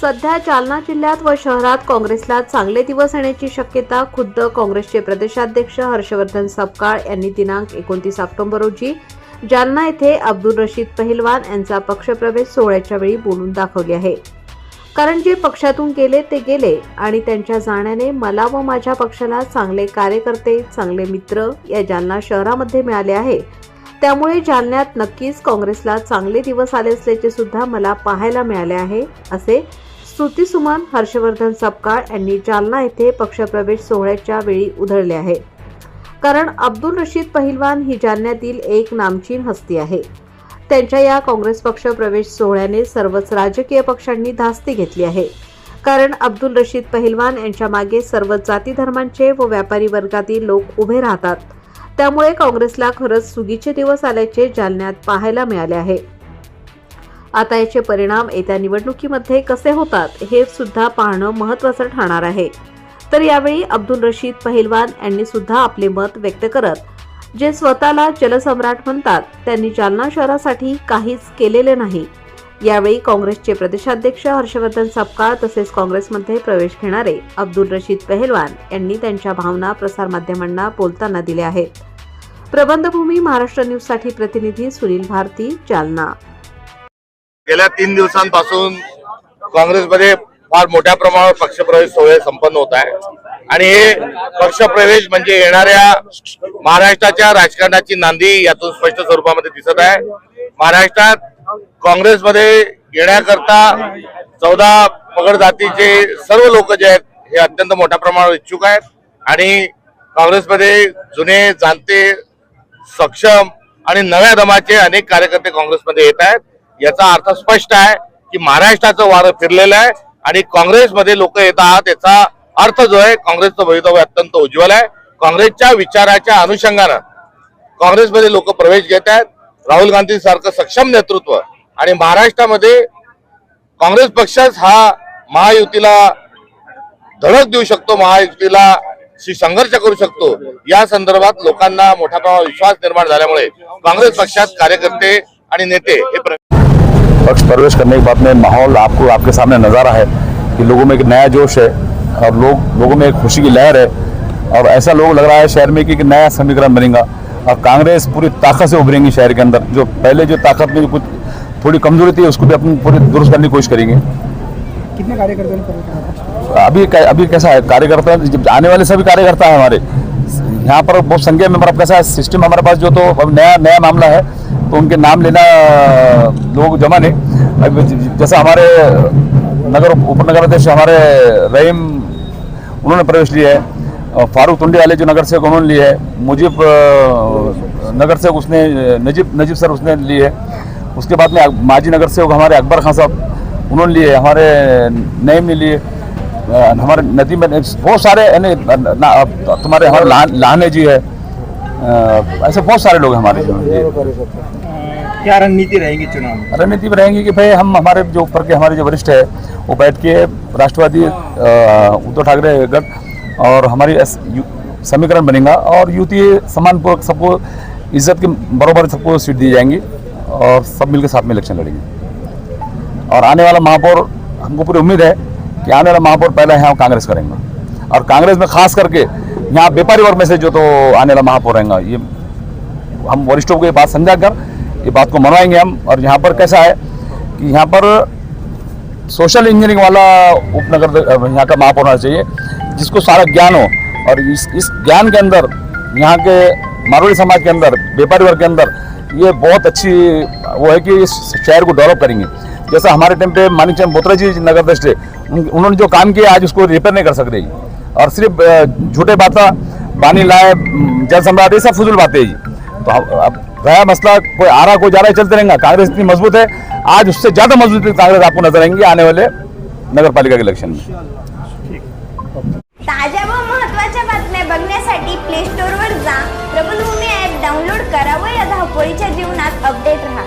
सध्या जालना जिल्ह्यात व शहरात काँग्रेसला चांगले दिवस येण्याची शक्यता खुद्द काँग्रेसचे प्रदेशाध्यक्ष हर्षवर्धन सपकाळ यांनी दिनांक एकोणतीस ऑक्टोबर रोजी जालना येथे अब्दुल रशीद पहिलवान यांचा पक्षप्रवेश सोहळ्याच्या वेळी बोलून दाखवले आहे. कारण जे पक्षातून गेले ते गेले आणि त्यांच्या जाण्याने मला व माझ्या पक्षाला चांगले कार्यकर्ते चांगले मित्र या जालना शहरामध्ये मिळाले आहे. त्यामुळे जालन्यात नक्कीच काँग्रेसला चांगले दिवस आले असल्याचे सुद्धा मला पाहायला मिळाले आहे असे स्तुतीसुमन हर्षवर्धन सपकाळ यांनी जालना येथे पक्षप्रवेश सोहळ्याच्या वेळी उधळले आहे. कारण अब्दुल रशीद पहिलवान ही जालन्यातील एक नामचीन हस्ती आहे. त्यांच्या या काँग्रेस पक्ष प्रवेश सोहळ्याने सर्वच राजकीय पक्षांनी धास्ती घेतली आहे. कारण अब्दुल रशीद पहिलवान यांच्या मागे सर्व जाती धर्मांचे व व्यापारी वर्गातील लोक उभे राहतात. त्यामुळे काँग्रेसला खरंच सुगीचे दिवस आल्याचे जालन्यात पाहायला मिळाले आहे. आता याचे परिणाम येत्या निवडणुकीमध्ये कसे होतात हे सुद्धा पाहणं महत्त्वाचं ठरणार आहे. तर यावेळी अब्दुल रशीद पहिलवान यांनी सुद्धा आपले मत व्यक्त करत जे स्वतःला जलसम्राट म्हणतात त्यांनी जालना शहरासाठी काहीच केलेले नाही. यावेळी काँग्रेसचे प्रदेशाध्यक्ष हर्षवर्धन सपकाळ तसेच काँग्रेसमध्ये प्रवेश घेणारे अब्दुल रशीद पहलवान यांनी त्यांच्या भावना प्रसारमाध्यमांना बोलताना दिल्या आहेत. प्रबंधभूमी महाराष्ट्र न्यूजसाठी प्रतिनिधी सुनील भारती जालना. गेल्या तीन दिवसांपासून काँग्रेसमध्ये फार मोठ्या प्रमाणावर पक्षप्रवेश सोहळे संपन्न होत आहे. आणि हे पक्षप्रवेश म्हणजे येणाऱ्या महाराष्ट्राच्या राजकारणाची नांदी यातून स्पष्ट स्वरूपामध्ये दिसत आहे. महाराष्ट्रात काँग्रेसमध्ये येण्याकरता चौदा पगड जातीचे सर्व लोक जे आहेत हे अत्यंत मोठ्या प्रमाणावर इच्छुक आहेत. आणि काँग्रेसमध्ये जुने जाणते सक्षम आणि नव्या दमाचे अनेक कार्यकर्ते काँग्रेसमध्ये येत आहेत. याचा अर्थ स्पष्ट आहे की महाराष्ट्राचं वारं फिरलेलं आहे आणि काँग्रेसमध्ये लोक येत आहात याचा अर्थ जो आहे काँग्रेसचं भवितव्य अत्यंत उज्ज्वल आहे. काँग्रेसच्या विचाराच्या अनुषंगानं काँग्रेसमध्ये लोक प्रवेश घेत आहेत. राहुल गांधी सारखं सक्षम नेतृत्व आणि महाराष्ट्रामध्ये काँग्रेस पक्षच हा महायुतीला धडक देऊ शकतो महायुतीला शी संघर्ष करू शकतो. या संदर्भात लोकांना मोठ्या प्रमाणात विश्वास निर्माण झाल्यामुळे काँग्रेस पक्षात कार्यकर्ते आणि नेते हे प्र- पक्ष प्रवेश करने के बाद में माहौल आपको आपके सामने नज़ारा है कि लोगों में एक नया जोश है और लोग लोगों में एक खुशी की लहर है। और ऐसा लोग लग रहा है शहर में कि एक नया समीकरण बनेगा। और कांग्रेस पूरी ताकत से उभरेंगी शहर के अंदर। जो पहले जो ताकत में जो कुछ थोड़ी कमज़ोरी थी उसको भी अपन पूरी दुरुस्त करने की कोशिश करेंगे। कितने किया? अभी अभी कैसा है? कार्यकर्ता जब आने वाले सभी कार्यकर्ता है हमारे। यहाँ पर बहुत संख्या में हमारा कैसा है? सिस्टम हमारे पास जो तो अब नया नया मामला है। तो उनके नाम लेना, लोग जमा नहीं। जैसा हमारे नगर, उपनगर अध्यक्ष हमारे रहीम, उन्होंने प्रवेश लिया है। फारूक तुंडी वाले जो नगर सेवक उन्होंने लिए है, मुजीब नगर सेवक उसने, नजीब नजीब सर उसने लिए है। उसके बाद में माजी नगर सेवक हमारे अकबर खान साहब उन्होंने लिए हमारे नईम ने लिए हमारे नदी में बहुत सारे, यानी तुम्हारे हमारे लान- जी है। ऐसे बहुत सारे लोग हैं हमारे क्या रणनीति रहेगी चुनाव में? रणनीति रहेंगी कि भाई हम हमारे जो ऊपर के हमारे जो वरिष्ठ है वो बैठ के राष्ट्रवादी उद्धव ठाकरे गठ और हमारी समीकरण बनेगा और युति सम्मानपूर्वक सबको इज़्ज़त के बराबर सबको सीट दी जाएँगी और सब मिलकर साथ में इलेक्शन लड़ेंगे। और आने वाला महापौर हमको पूरी उम्मीद है कि आने वाला महापौर पहला यहाँ कांग्रेस करेंगे। और कांग्रेस में खास करके यहाँ व्यापारी वर्ग में से जो तो आने वाला महापौर रहेगा, ये हम वरिष्ठों को ये बात समझा कर ये बात को मनवाएँगे हम। और यहाँ पर कैसा है कि यहाँ पर सोशल इंजीनियरिंग वाला उपनगर यहाँ का महापौर होना चाहिए, जिसको सारा ज्ञान हो। और इस इस ज्ञान के अंदर, यहाँ के मारवाड़ी समाज के अंदर, व्यापारी वर्ग के अंदर, ये बहुत अच्छी, वो है कि इस शहर को डेवलप करेंगे। जैसा हमारे टाइम पे मानिक चंद बोत्रा जी नगर थे उन्होंने जो काम किया, आज उसको रिपेयर नहीं कर सकते और सिर्फ झूठे बातें पानी लाए जल सम्राट ये सब फजूल बातें हैं जी। तो अब अब गया मसला कोई आ रहा कोई जा रहा है चलते रहेंगे। कांग्रेस इतनी मजबूत है। आज उससे ज्यादा मजबूत कांग्रेस आपको नजर आएंगी आने वाले नगर पालिका के इलेक्शन में। ताज्या व महत्त्वाच्या बातम्या बघण्यासाठी प्ले स्टोअरवर जा. प्रबलभूमी ॲप डाउनलोड करा व या धावपळीच्या जीवनात अपडेट राहा.